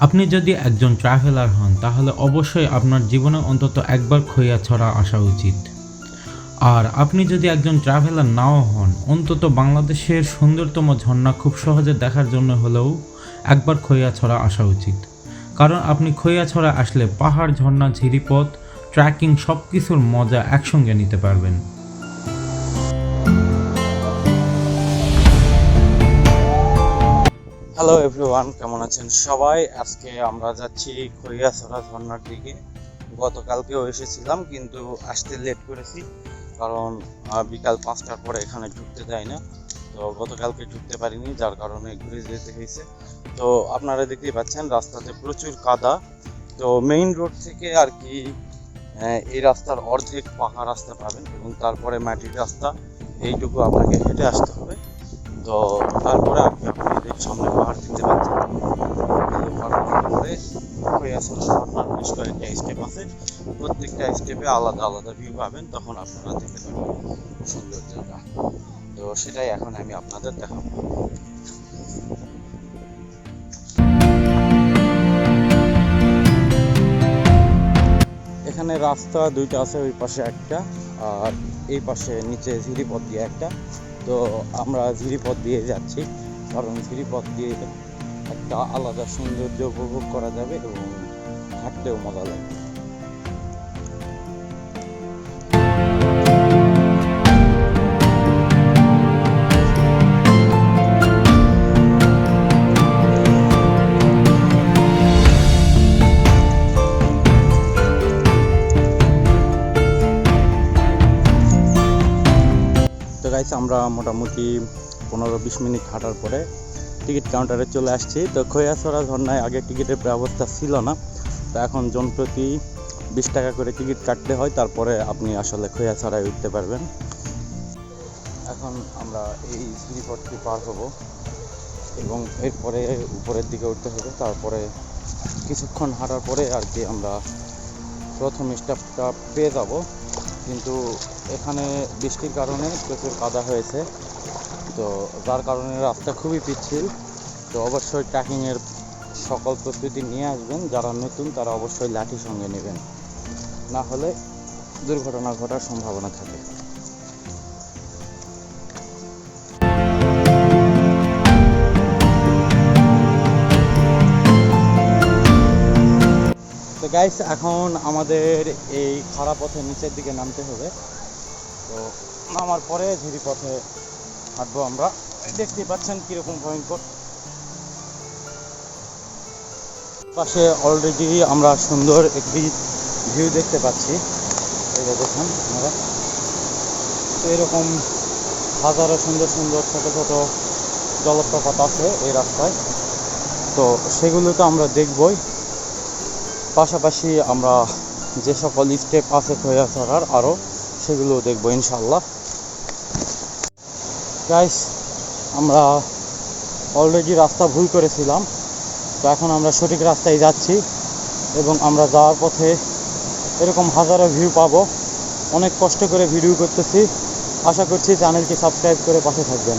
আপনি যদি একজন ট্রাভেলার হন, তাহলে অবশ্যই আপনার জীবনে অন্তত একবার খৈয়াছড়া আসা উচিত। আর আপনি যদি একজন ট্রাভেলার নাও হন, অন্তত বাংলাদেশের সুন্দরতম ঝর্ণা খুব সহজে দেখার জন্য হলেও একবার খৈয়াছড়া আসা উচিত। কারণ আপনি খৈয়াছড়া আসলে পাহাড়, ঝর্ণা, ঝিরিপথ, ট্র্যাকিং সব কিছুর মজা একসঙ্গে নিতে পারবেন। হ্যালো এভরিওয়ান কেমন আছেন সবাই? আজকে আমরা যাচ্ছি খৈয়াছড়া ঝর্ণার দিকে। গতকালকেও এসেছিলাম, কিন্তু আসতে লেট করেছি, কারণ বিকাল পাঁচটার পরে এখানে ঢুকতে দেয় না তো গতকালকে ঢুকতে পারিনি, যার কারণে ঘুরে যেতে হয়েছে। তো আপনারা দেখতেই পাচ্ছেন, রাস্তাতে প্রচুর কাদা। তো মেইন রোড থেকে আর কি এই রাস্তার অর্ধেক পাকা রাস্তা পাবেন এবং তারপরে মাটির রাস্তা, এইটুকু আপনাকে হেঁটে আসতে হবে। তো তারপরে সামনে পাহাড় দেখতে পাচ্ছি। ঝর্ণার বেশ কয়েকটা স্টেপ আছে। প্রত্যেকটা স্টেপে আলাদা আলাদা ভিউ পাবেন, তখন আপনারা দেখতে পারবেন জায়গা। তো সেটাই এখন আমি আপনাদের দেখাবো। এখানে রাস্তা দুইটা আছে, ওই পাশে একটা, আর এই পাশে নিচে ঝিরিপথ দিয়ে একটা। তো আমরা ঝিরিপথ দিয়ে যাচ্ছি। কারণ ঝিরিপথ দিয়ে একটা আলাদা সৌন্দর্য উপভোগ করা যাবে এবং হাঁটতেও মজা লাগবে। আমরা মোটামুটি পনেরো বিশ মিনিট হাঁটার পরে টিকিট কাউন্টারে চলে আসছি। তো খৈয়াছড়া ঝর্ণায় আগে টিকিটের ব্যবস্থা ছিল না। তো এখন জন প্রতি বিশ টাকা করে টিকিট কাটতে হয়, তারপরে আপনি আসলে খৈয়াছড়ায় উঠতে পারবেন। এখন আমরা এই সিঁড়িপথটি পার হব এবং এরপরে উপরের দিকে উঠতে হবে। তারপরে কিছুক্ষণ হাঁটার পরে আর কি আমরা প্রথম স্টাফটা পেয়ে যাব। কিন্তু এখানে বৃষ্টির কারণে প্রচুর কাদা হয়েছে। তো যার কারণে রাস্তা খুবই পিচ্ছিল। তো অবশ্যই ট্রেকিংয়ের সকল প্রস্তুতি নিয়ে আসবেন। যারা নতুন, তারা অবশ্যই লাঠি সঙ্গে নেবেন। না হলে দুর্ঘটনা ঘটার সম্ভাবনা থাকে। তো গাইস এখন আমাদের এই খাড়া পথে নিচের দিকে নামতে হবে। তো নামার পরে ঝুড়ি পথে হাঁটবো আমরা। দেখতে পাচ্ছেন কীরকম ভয়ঙ্কর। পাশে অলরেডি আমরা সুন্দর একটি ভিউ দেখতে পাচ্ছি। দেখুন আপনারা। তো এরকম হাজারো সুন্দর সুন্দর ছোট ছোট জলপ্রপাত আছে এই রাস্তায়। তো সেগুলো তো আমরা দেখবই। পাশাপাশি আমরা যে সকল স্টেপ আছে খৈয়াছড়ার আরও সেগুলো দেখব ইনশাল্লাহ গাইস আমরা অলরেডি রাস্তা ভুল করেছিলাম। তো এখন আমরা সঠিক রাস্তায় যাচ্ছি এবং আমরা যাওয়ার পথে এরকম হাজারো ভিউ পাবো। অনেক কষ্ট করে ভিডিও করতেছি। আশা করছি চ্যানেলটি সাবস্ক্রাইব করে পাশে থাকবেন।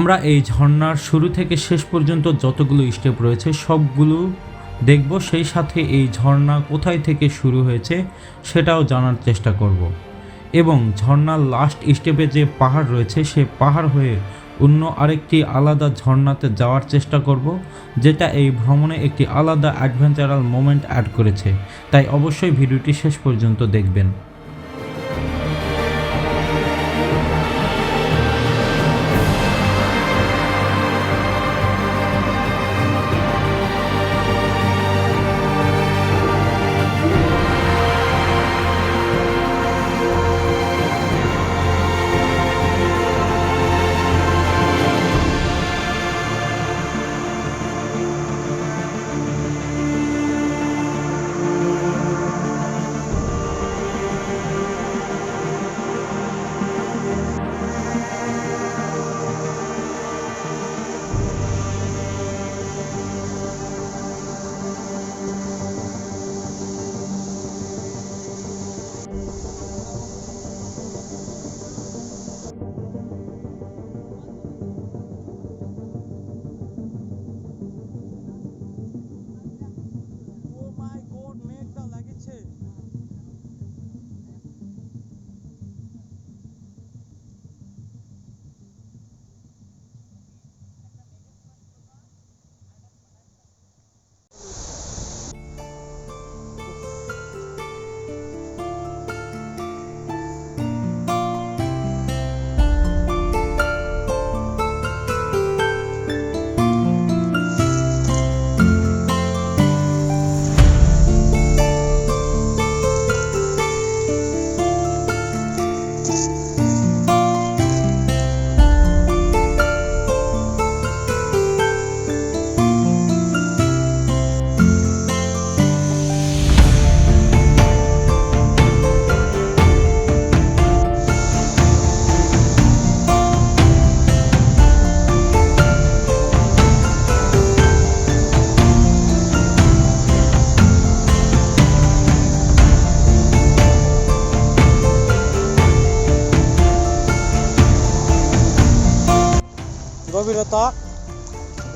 আমরা এই ঝর্ণার শুরু থেকে শেষ পর্যন্ত যতগুলো স্টেপ রয়েছে, সবগুলো দেখব। সেই সাথে এই ঝর্ণা কোথায় থেকে শুরু হয়েছে সেটাও জানার চেষ্টা করব। এবং ঝর্ণার লাস্ট স্টেপে যে পাহাড় রয়েছে, সে পাহাড় হয়ে অন্য আরেকটি আলাদা ঝর্ণাতে যাওয়ার চেষ্টা করব, যেটা এই ভ্রমণে একটি আলাদা অ্যাডভেঞ্চারাল মোমেন্ট অ্যাড করেছে। তাই অবশ্যই ভিডিওটি শেষ পর্যন্ত দেখবেন।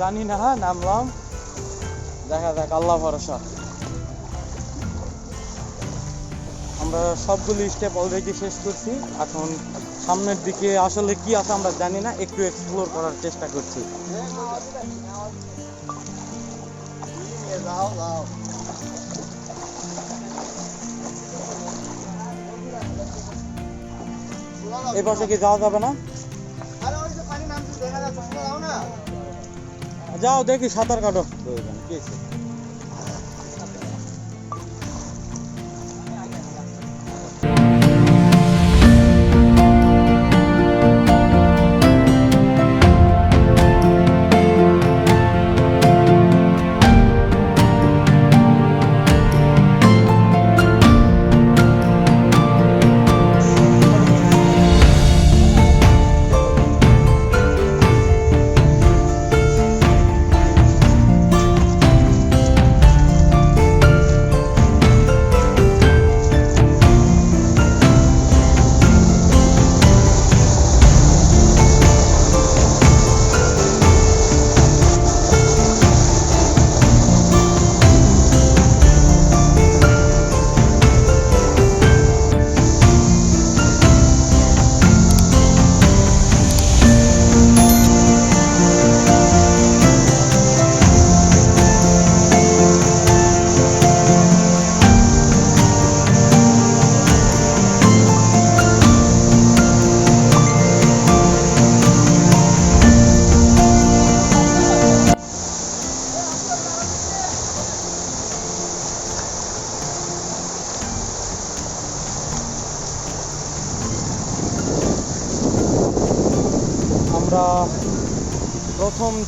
জানি না নামলাম। দেখা যাক, আল্লাহ ভরসা। আমরা সবগুলো স্টেপ অলরেডি শেষ করছি। এখন সামনের দিকে আসলে কি আছে আমরা জানি না, একটু এক্সপ্লোর করার চেষ্টা করছি। এই পাশে কি যাওয়া যাবে না। যাও দেখি সাঁতার কাটো।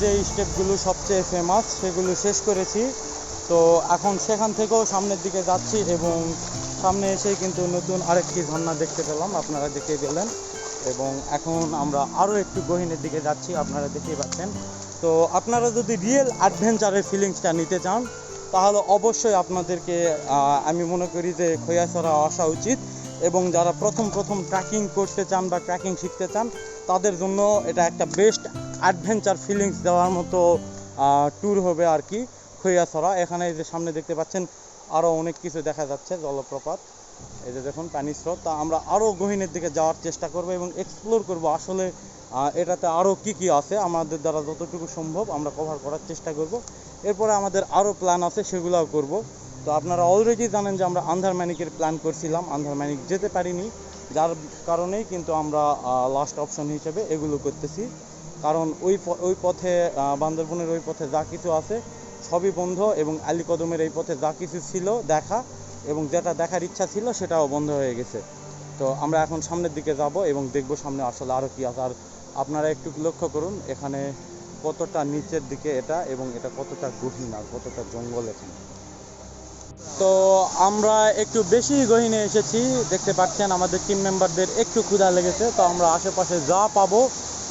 যে স্টেপগুলো সবচেয়ে ফেমাস সেগুলো শেষ করেছি। তো এখন সেখান থেকেও সামনের দিকে যাচ্ছি এবং সামনে এসে কিন্তু নতুন আরেকটি ঝর্ণা দেখতে পেলাম, আপনারা দেখে গেলেন। এবং এখন আমরা আরও একটু গহীনের দিকে যাচ্ছি, আপনারা দেখতেই পাচ্ছেন। তো আপনারা যদি রিয়েল অ্যাডভেঞ্চারের ফিলিংসটা নিতে চান, তাহলে অবশ্যই আপনাদেরকে আমি মনে করি যে খৈয়াছড়া আসা উচিত। এবং যারা প্রথম প্রথম ট্রেকিং করতে চান বা ট্রেকিং শিখতে চান, তাদের জন্য এটা একটা বেস্ট অ্যাডভেঞ্চার ফিলিংস দেওয়ার মতো ট্যুর হবে আর কি খৈয়াছড়া। এখানে এই যে সামনে দেখতে পাচ্ছেন আরও অনেক কিছু দেখা যাচ্ছে, জলপ্রপাত। এই যে দেখুন, পানি স্রোত। তা আমরা আরও গহীনের দিকে যাওয়ার চেষ্টা করব এবং এক্সপ্লোর করব আসলে এটাতে আরও কি কি আছে। আমাদের দ্বারা যতটুকু সম্ভব আমরা কভার করার চেষ্টা করব। এরপরে আমাদের আরও প্ল্যান আছে, সেগুলোও করব। তো আপনারা অলরেডি জানেন যে আমরা আন্ধারমানিকের প্ল্যান করছিলাম আন্ধারমানিক যেতে পারিনি। যার কারণেই কিন্তু আমরা লাস্ট অপশন হিসেবে এগুলো করতেছি। কারণ ওই ওই পথে বান্দরবনের ওই পথে যা কিছু আছে সবই বন্ধ এবং আলীকদমের এই পথে যা কিছু ছিল দেখা এবং যেটা দেখার ইচ্ছা ছিল সেটাও বন্ধ হয়ে গেছে। তো আমরা এখন সামনের দিকে যাব এবং দেখব সামনে আসলে আরও কি আছে। আর আপনারা একটু লক্ষ্য করুন, এখানে কতটা নিচের দিকে এটা এবং এটা কতটা গহীন আর কতটা জঙ্গল এখানে। তো আমরা একটু বেশি গহীনে এসেছি, দেখতে পাচ্ছেন আমাদের টিম মেম্বারদের একটু ক্ষুধা লেগেছে, তো আমরা আশেপাশে যা পাবো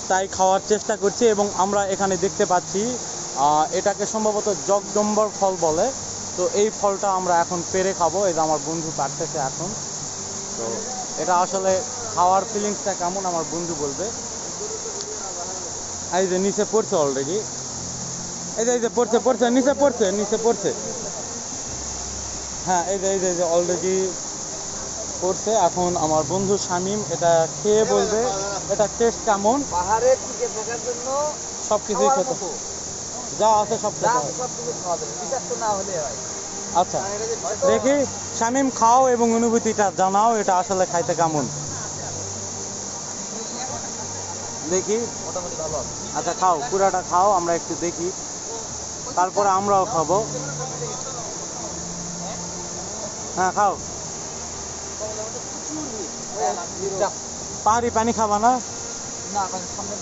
তাই খাওয়ার চেষ্টা করছি এবং আমরা এখানে দেখতে পাচ্ছি এটাকে সম্ভবত জগদম্বর ফল বলে। তো এই ফলটা আমরা এখন পেরে খাব, এই যে আমার বন্ধু পারতেছে এখন। তো এটা আসলে খাওয়ার ফিলিংসটা কেমন আমার বন্ধু বলবে? এই যে নিচে পড়ছে অলরেডি এই যে এই যে পড়ছে পড়ছে, নিচে পড়ছে নিচে পড়ছে। হ্যাঁ এই যে এই যে এই যে অলরেডি করছে। এখন আমার বন্ধু শামিম এটা খেয়ে বলবে এটা টেস্ট কেমন? পাহাড়ে টিকে থাকার জন্য সব কিছুই খেতে। যা আছে সব খেতে আচ্ছা দেখি শামিম খাও এবং অনুভূতিটা জানাও এটা আসলে খাইতে কেমন। দেখি আচ্ছা খাও পুরাটা খাও আমরা একটু দেখি। তারপরে আমরাও খাব। হ্যাঁ খাও। পাহাড়ি পানি খাবা না? না মানে সামনে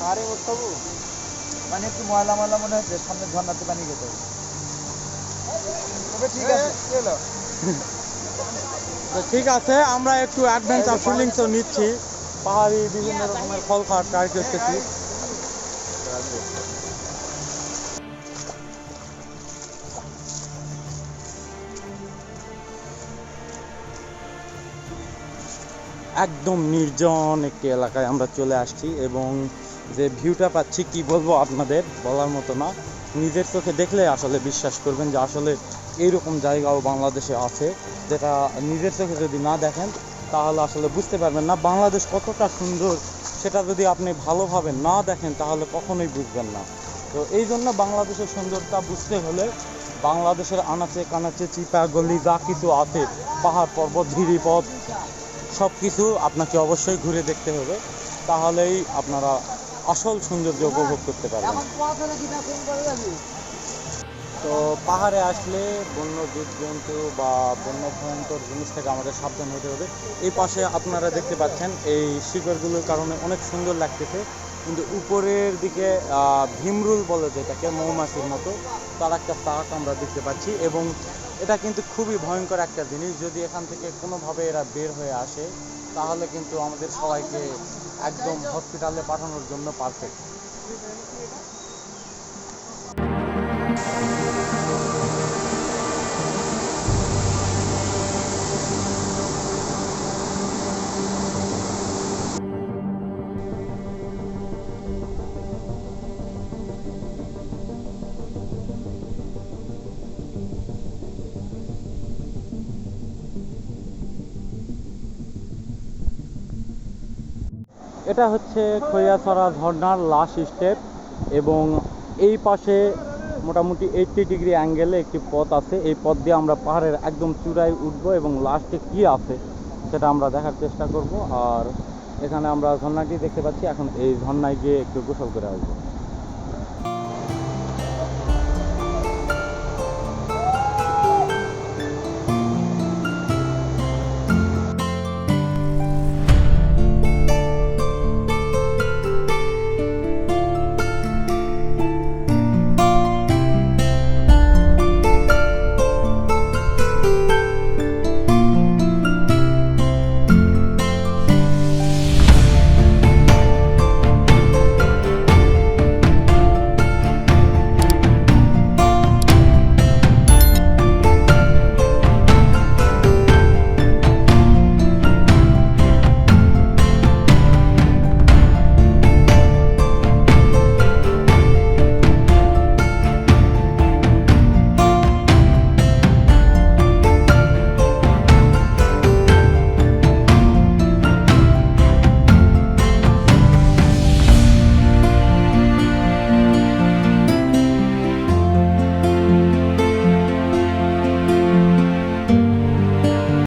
পাহাড়ে মানে একটু ময়লা ময়লা মনে হচ্ছে সামনে ঝর্ণাতে পানি খেতে হবে। তবে ঠিক আছে। তো ঠিক আছে আমরা একটু অ্যাডভেঞ্চার ফিলিংসও নিচ্ছি। পাহাড়ি বিভিন্ন রকমের ফল খাওয়ার ট্রাই করতেছি। একদম নির্জন একটি এলাকায় আমরা চলে আসছি এবং যে ভিউটা পাচ্ছি, কি বলব আপনাদের, বলার মতো না। নিজের চোখে দেখলে আসলে বিশ্বাস করবেন যে আসলে এইরকম জায়গাও বাংলাদেশে আছে, যেটা নিজের চোখে যদি না দেখেন, তাহলে আসলে বুঝতে পারবেন না বাংলাদেশ কতটা সুন্দর। সেটা যদি আপনি ভালোভাবে না দেখেন, তাহলে কখনোই বুঝবেন না। তো এই জন্য বাংলাদেশের সুন্দরতা বুঝতে হলে বাংলাদেশের আনাচে কানাচে চিপা গলি যা কিছু আছে, পাহাড় পর্বত, ঝিরিপথ সব কিছু আপনাকে অবশ্যই ঘুরে দেখতে হবে। তাহলেই আপনারা আসল সৌন্দর্য উপভোগ করতে পারবেন। তো পাহাড়ে আসলে বন্য জীবজন্তু বা বন্য ভয়ঙ্কর জিনিস থেকে আমাদের সাবধান হতে হবে। এই পাশে আপনারা দেখতে পাচ্ছেন এই শিকড়গুলোর কারণে অনেক সুন্দর লাগতেছে। কিন্তু উপরের দিকে ভীমরুল বলে যেটাকে মৌমাছির মতো, তার একটা তাক আমরা দেখতে পাচ্ছি এবং এটা কিন্তু খুবই ভয়ঙ্কর একটা জিনিস। যদি এখান থেকে কোনোভাবে এরা বের হয়ে আসে, তাহলে কিন্তু আমাদের সবাইকে একদম হসপিটালে পাঠানোর জন্য পারফেক্ট এটা হচ্ছে খৈয়াছড়া ঝর্ণার লাস্ট স্টেপ এবং এই পাশে মোটামুটি এইট্টি ডিগ্রি অ্যাঙ্গেলে একটি পথ আছে। এই পথ দিয়ে আমরা পাহাড়ের একদম চূড়ায় উঠবো এবং লাস্টে কি আছে সেটা আমরা দেখার চেষ্টা করব। আর এখানে আমরা ঝর্ণাটি দেখতে পাচ্ছি। এখন এই ঝর্নায় গিয়ে একটু গোসল করে আসব।